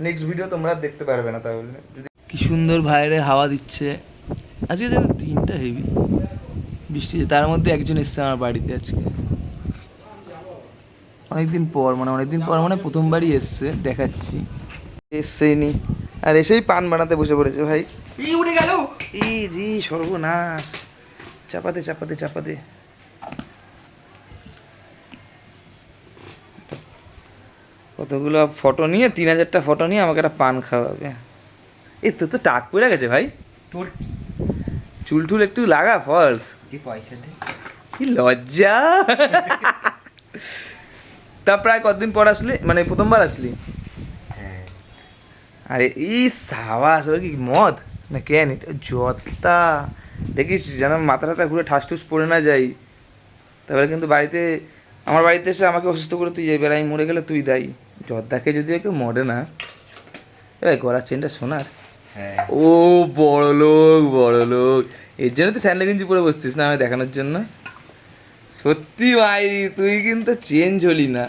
Next video তোমরা দেখতে পারবে না তাহলে। যদি কি সুন্দর বাইরে হাওয়া দিচ্ছে। আজকে যেন দিনটা হেভি বৃষ্টি তার মধ্যে একজন এসছে আমার বাড়িতে আজকে। অনেকদিন পর মানে অনেকদিন পর মানে প্রথমবারই এসছে দেখাচ্ছি। এসছেই নি। আর এসেই পান বানাতে বসে পড়েছে ভাই। ই উড়ে গেল? ই জি সর্বনাশ। চাপাতে চাপাতে চাপাতে। কতগুলো ফটো নিয়ে তিন হাজারটা ফটো নিয়ে আমাকে একটা পান খাওয়াবে। এই তোর তো টাক পড়ে গেছে ভাই। তোর চুল টুল একটু লাগা ফলস কি পয়সা দে। কি লজ্জা। তা প্রায় কতদিন পর আসলি? মানে প্রথমবার আসলি? হ্যাঁ। আরে ই সাবাস ওর কি মদ? না কেন এটা জতা দেখিস যেন মাথা টাথা ঘুরে ঠাস ঠুস পড়ে না যাই। তারপরে কিন্তু বাড়িতে আমার বাড়িতে এসে আমাকে অসুস্থ করে তুই আর আমি মরে গেলে তুই দায়ী। জর্দাকে যদিও কেউ মরে না এ গলার চেনটা সোনার। হ্যাঁ। ও বড় লোক বড় লোক। এর জন্য তুই স্যান্ডেল গেঞ্জি পরে বসছিস না আমি দেখানোর জন্য। সত্যি ভাই তুই কিন্তু চেঞ্জ হলি না।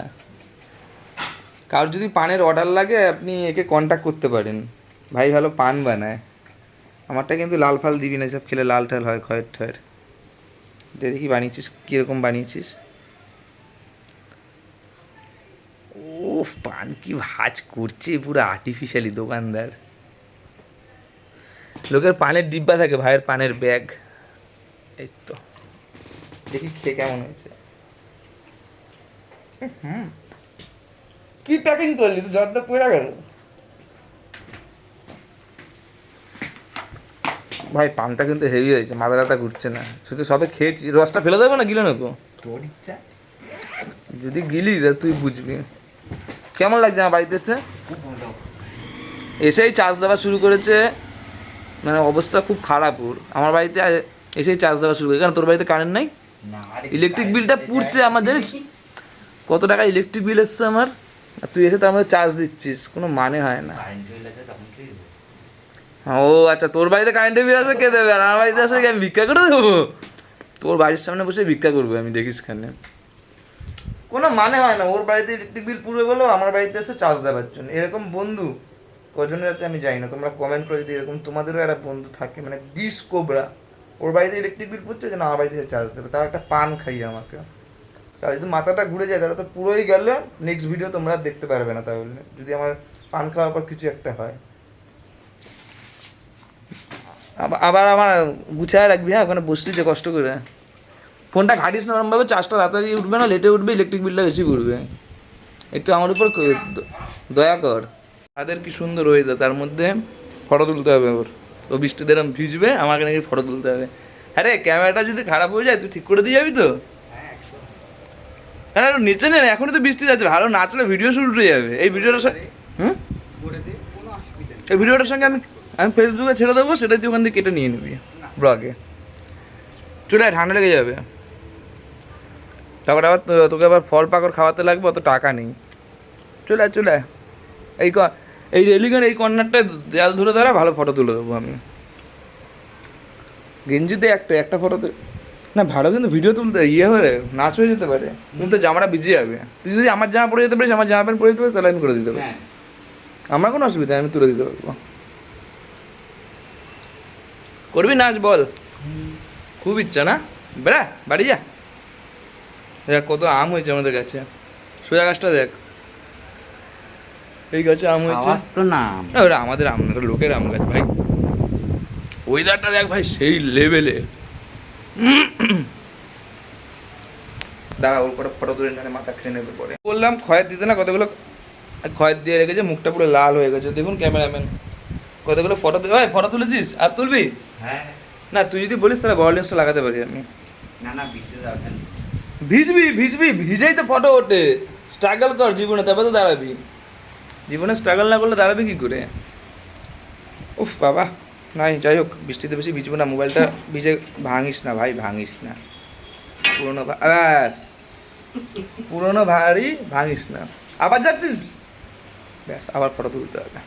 কারোর যদি পানের অর্ডার লাগে আপনি একে কন্ট্যাক্ট করতে পারেন। ভাই ভালো পান বানায়। আমারটা কিন্তু লাল ফাল দিবি না সব খেলে লাল ঠাল হয় খয়ের ঠয়ের। দেখি বানিয়েছিস কীরকম বানিয়েছিস ও পান কি ভাজ করছে পুরো আর্টিফিশিয়ালি দোকানদার। লোকের পানের ডিব্বা থাকে ভাইয়ের পানের ব্যাগ। এই তো দেখি খেয়ে কেমন হয়েছে। হুম। কি প্যাকিং করলি? তুই জর্দা পড়ে গেল। ভাই পানটা কিন্তু হেভি হয়েছে মাথা ব্যথা ঘুরছে না। শুধু সবে খেয়েছি। রসটা ফেলে দেবো না গিলে নেব? যদি গিলি তা তুই বুঝবি। কেমন লাগছে আমার বাড়িতে এসে? এসেই চার্জ দেওয়া শুরু করেছে। মানে অবস্থা খুব খারাপ ওর। আমার বাড়িতে এসেই চার্জ দেওয়া শুরু করে। কারণ তোর বাড়িতে কারেন্ট নাই? ইলেকট্রিক বিলটা পুড়ছে আমার জানিস কত টাকা ইলেকট্রিক বিল এসছে আমার? আর তুই এসে তার মধ্যে চার্জ দিচ্ছিস। কোনো মানে হয় না। দেবো? ও আচ্ছা তোর বাড়িতে কারেন্টের বিল আছে কে দেবে? আর আমার বাড়িতে আসলে আমি ভিক্ষা করে দেবো? তোর বাড়ির সামনে বসে ভিক্ষা করব আমি দেখিস খানে। কোনো মানে হয় না, ওর বাড়িতে ইলেকট্রিক বিল পুরো বলো আমার বাড়িতে এসে চার্জ দেওয়ার জন্য। এরকম বন্ধু কজনের আছে আমি জানি না, তোমরা কমেন্ট করে যদি এরকম তোমাদেরও একটা বন্ধু থাকে মানে বিষ কোবরা, ওর বাড়িতে ইলেকট্রিক বিল পড়ছে যেন আমার বাড়িতে চার্জ দেবে, তার একটা পান খাইয়ে আমাকে। তাহলে যদি মাথাটা ঘুরে যায়, তাহলে তো পুরোই গেল নেক্সট ভিডিও তোমরা দেখতে পারবে না তাহলে, যদি আমার পান খাওয়ার পর কিছু একটা হয়। আবার আমার গুছায় রাখবি হ্যাঁ ওখানে বসলি যে কষ্ট করে। ফোনটা ঘাটিস না ওরমভাবে চার্জটা তাড়াতাড়ি উঠবে না লেটে উঠবে ইলেকট্রিক বিলটা বেশি ঘুরবে। একটু আমার উপর দয়া কর। তাদের কি সুন্দর হয়ে ওয়েদার তার মধ্যে ফটো তুলতে হবে ওর। ও বৃষ্টিতে এরম ভিজবে আমাকে নাকি ফটো তুলতে হবে। হ্যাঁ রে ক্যামেরাটা যদি খারাপ হয়ে যায় তুই ঠিক করে দিয়ে যাবি তো? হ্যাঁ নিচে নে না, এখনই তো বৃষ্টি যাচ্ছে ভালো নাচলে ভিডিও শুট উঠে যাবে। এই ভিডিওটার সঙ্গে হুম? এই ভিডিওটার সঙ্গে আমি আমি ফেসবুকে ছেড়ে দেবো সেটা তুই ওখান থেকে কেটে নিয়ে নিবি ব্লগে চলে ঠান্ডা লেগে যাবে। তারপর আবার তো- তোকে আবার ফল পাকড় খাওয়াতে লাগবে অত টাকা নেই। চলে চলে। এই ক এই রেলিগের এই কর্নারটায় দেয়াল ধরে ধরে ভালো ফটো তুলে দেবো আমি। গেঞ্জিতে একটা একটা ফটোতে না ভালো কিন্তু ভিডিও তুলতে ইয়ে হয়ে নাচ হয়ে যেতে পারে। কিন্তু জামাটা ভিজে যাবে। তুই যদি আমার জামা পরে যেতে পারিস আমার জামা প্যান্ট পরে যেতে পারিস তাহলে আমি করে দিতে পারি হ্যাঁ। আমার কোনো অসুবিধা আমি তুলে দিতে পারব। করবি নাচ বল। খুব ইচ্ছা না? বেড়া বাড়ি যা। দেখ কত আম হয়েছে আমাদের কাছে। সোজা গাছটা দেখ। এই গাছে আম হয়েছে। তো না আমাদের আম না লোকের আম গাছ ভাই। ওয়েদারটা দেখ ভাই সেই লেভেলে দাঁড়া ওর করে ফটো তুলে নিয়ে মাথা খেয়ে নেবে পরে। বললাম খয়ের দিতে না কতগুলো খয়ের দিয়ে রেখেছে মুখটা পুরো লাল হয়ে গেছে। দেখুন ক্যামেরাম্যান কতগুলো ফটো ভাই ফটো তুলেছিস? আর তুলবি? হ্যাঁ। না তুই যদি বলিস তাহলে বড় লেন্সটা লাগাতে পারি আমি। না না ভিজবি ভিজবি, ভিজেই তো ফটো ওঠে। স্ট্রাগল কর জীবনে তবে তো দাঁড়াবি। জীবনে স্ট্রাগল না করলে দাঁড়াবি কি করে? উফ, বাবা। নাই, যাই হোক, বৃষ্টিতে বেশি ভিজবো না, মোবাইলটা ভিজে ভাঙিস না, ভাই, ভাঙিস না। পুরোনো ব্যাস। পুরোনো ভারী ভাঙিস না। আবার যাচ্ছিস? ব্যাস, আবার ফটো তুলতে হবে।